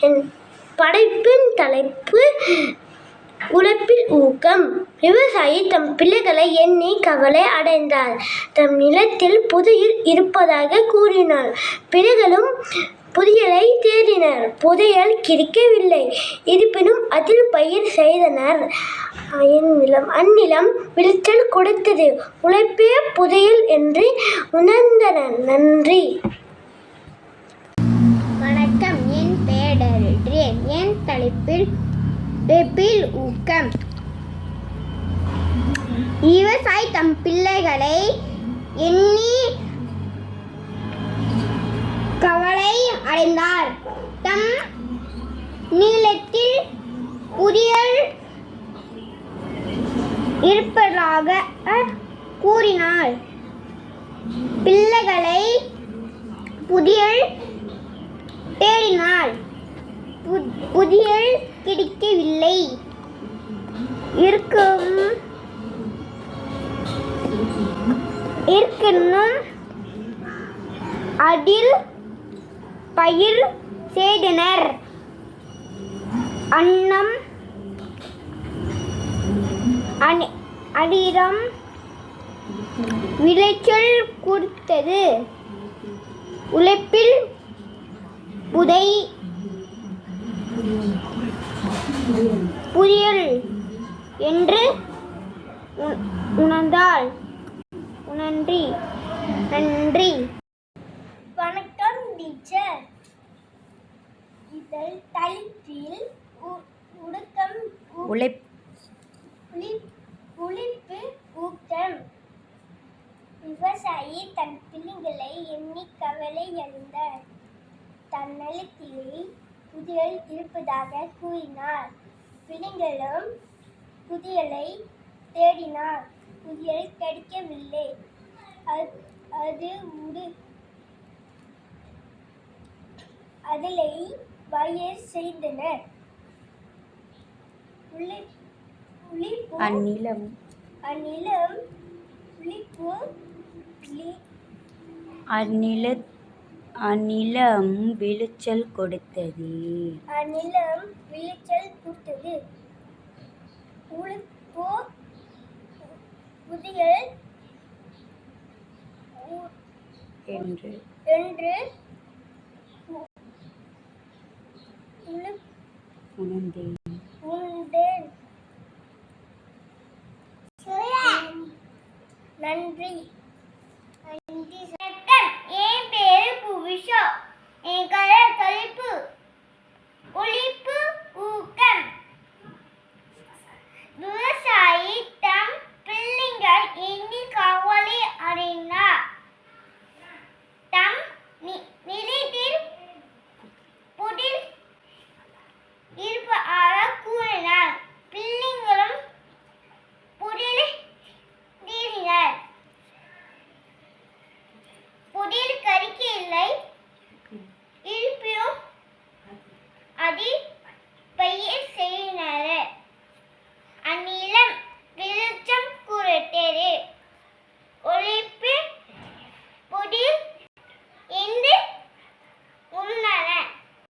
என் படைப்பின் தலைப்பு உழைப்பில் ஊக்கம். விவசாயி தம் பிள்ளைகளை எண்ணி கவலை அடைந்தார் தம் நிலத்தில் புதையில் இருப்பதாக கூறினார் பிள்ளைகளும் புதையலை தேடினர். புதையல் கிடைக்கவில்லை. இருப்பினும் அதில் பயிர் செய்தனர். அந்நிலம் அந்நிலம் விளைச்சல் கொடுத்தது. உழைப்பே புதையல் என்று உணர்ந்தனர். நன்றி. தலைப்பில் வெப்பில் ஊக்கம். விவசாயி தம் பிள்ளைகளை எண்ணி கவலை அடைந்தார். தம் நீளத்தில் புதிய இருப்பதாக கூறினார் பிள்ளைகளை புதிய தேடினாள். புதியல் கிடைக்கவில்லை. இருக்கும் இருக்கணும் அதில் பயிர் செய்தனர். அன்னம் அனி- அதிரம் விளைச்சல் கொடுத்தது. உழைப்பில் புதை புரியல் என்று உண- உணர்ந்தாள் நன்றி நன்றி. வணக்கம் டீச்சர் இதழ் தலைப்பில் உடுக்கம் உழைப்பு ஊக்கம். விவசாயி தன் பிள்ளைகளை எண்ணி கவலை அடைந்தார் தன் நிலத்திலே புதியல் இருப்பதாக கூறினார். பிள்ளைகளும் புதியலை தேடினார். புதியல் கிடைக்கவில்லை அது உடு அதிலை பயிர் செய்தனர் அந்நிலம். அந்நிலம் உழைப்பு உழி- அந்நில அந்நிலம் விளைச்சல் கொடுத்தது. அந்நிலம் விளைச்சல் கொடுத்தது. உழைப்போ புதியல் என்று. என்று உணர்ந்தேன். உண்டேன் நன்றி. like